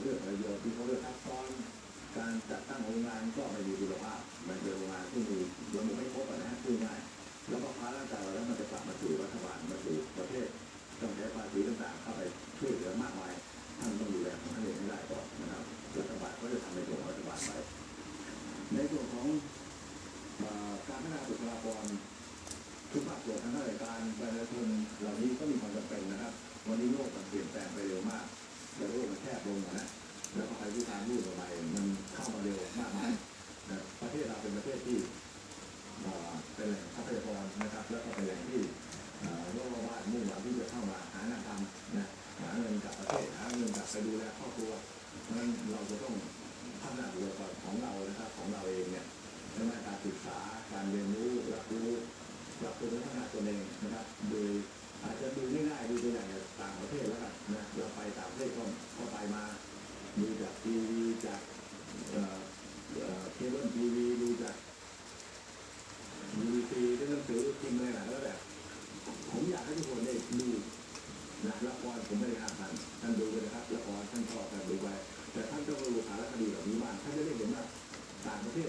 เอ่อการเลือกประโยชน์ที่เขาเลือกทับซ้อนการจัดตั้งโรงงานก็ไม่มีคุณภาพมันเป็นโรงงานที่มีระบบไม่ครบนะฮะพูดง่ายแล้วก็พาร่างกายเราแล้วมันจะกลับมาสู่รัฐบาลมาสู่ประเทศต้องใช้ภาษีต่างๆเข้าไปช่วยเหลือมากมายท่านต้องดูแลของท่านเองให้ได้ก่อนนะครับรัฐบาลก็จะทำในส่วนรัฐบาลไปในส่วนของการพัฒนาบุคลากรทุกภาคส่วนทางราชการประชาชนเหล่านี้ก็มีความจำเป็น ยคุกคามรูปใหม่มันเข้ามาเร็วมากมายนะประเทศเราเป็นประเทศที่เป็นแหล่งทรัพยากรนะครับ แล้วก็เป็นแหล่งที่เอ่อโลกบ้ามุ่งหวังที่จะเข้ามาหางานทำนะหาเงินกับประเทศหาเงินกับไปดูแลครอบครัวเพราะฉะนั้นเราจะต้องพัฒนาบุคลากรของเรานะครับของเราเองเนี่ยไม่ว่าการศึกษาการเรียนรู้รับรู้รับตัวพัฒนาตัวเองนะครับโดยอาจจะดูง่ายๆดูตัวอย่างต่างประเทศแล้วกันนะเราไปต่างประเทศก็ก็ไปมา ดูจากทีวีจากเอ่อเอ่อเคเบิลทีวีดูจากยูทีหนังสือพิมพ์อะไรหลายแล้วแบบผมอยากให้ทุกคนได้ดูนะละครผมไม่ได้ห้ามท่านท่านดูเลยนะครับละครท่านชอบท่านดูไปแต่ท่านต้องดูสารคดีแบบนี้บ้างท่านจะได้เห็นว่าต่างประเทศ